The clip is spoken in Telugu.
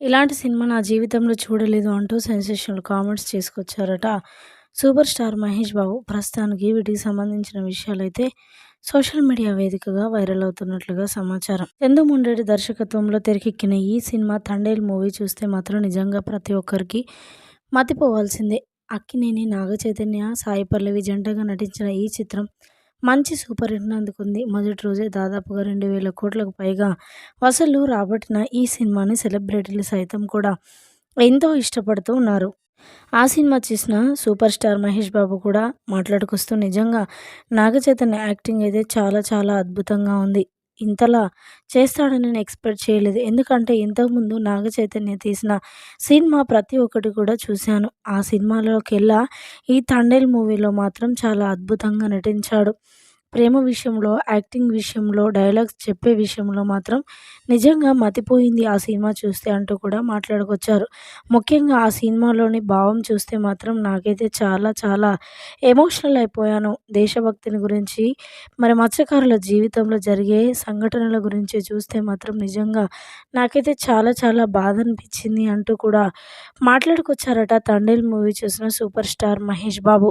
ఇలాంటి సినిమా నా జీవితంలో చూడలేదు అంటూ సెన్సేషనల్ కామెంట్స్ చేసుకొచ్చారట. సూపర్ స్టార్ మహేష్ బాబు ప్రస్తుతానికి వీటికి సంబంధించిన విషయాలైతే సోషల్ మీడియా వేదికగా వైరల్ అవుతున్నట్లుగా సమాచారం. చందు ముండేటి దర్శకత్వంలో తెరకెక్కిన ఈ సినిమా తండేల్ మూవీ చూస్తే మాత్రం నిజంగా ప్రతి ఒక్కరికి మతిపోవాల్సిందే. అక్కినేని నాగ చైతన్య సాయి పల్లవి జంటగా నటించిన ఈ చిత్రం మంచి సూపర్ హిట్ని అందుకుంది. మొదటి రోజే దాదాపుగా రెండు వేల కోట్లకు పైగా వసూళ్ళు రాబట్టిన ఈ సినిమాని సెలబ్రిటీలు సైతం కూడా ఎంతో ఇష్టపడుతూ ఉన్నారు. ఆ సినిమా చేసిన సూపర్ స్టార్ మహేష్ బాబు కూడా మాట్లాడుకొస్తూ నిజంగా నాగచైతన్య యాక్టింగ్ అయితే చాలా చాలా అద్భుతంగా ఉంది. ఇంతలా చేస్తాడని నేను ఎక్స్పెక్ట్ చేయలేదు. ఎందుకంటే ఇంతకుముందు నాగ చైతన్య తీసిన సినిమా ప్రతి ఒక్కటి కూడా చూశాను. ఆ సినిమాలోకెల్లా ఈ తండేల్ మూవీలో మాత్రం చాలా అద్భుతంగా నటించాడు. ప్రేమ విషయంలో యాక్టింగ్ విషయంలో డైలాగ్స్ చెప్పే విషయంలో మాత్రం నిజంగా మతిపోయింది ఆ సినిమా చూస్తే అంటూ కూడా మాట్లాడుకొచ్చారు. ముఖ్యంగా ఆ సినిమాలోని భావం చూస్తే మాత్రం నాకైతే చాలా చాలా ఎమోషనల్ అయిపోయాను. దేశభక్తిని గురించి మరి మత్స్యకారుల జీవితంలో జరిగే సంఘటనల గురించి చూస్తే మాత్రం నిజంగా నాకైతే చాలా చాలా బాధ అనిపించింది అంటూ కూడా మాట్లాడుకొచ్చారట. తండేల్ మూవీ చూసిన సూపర్ స్టార్ మహేష్ బాబు.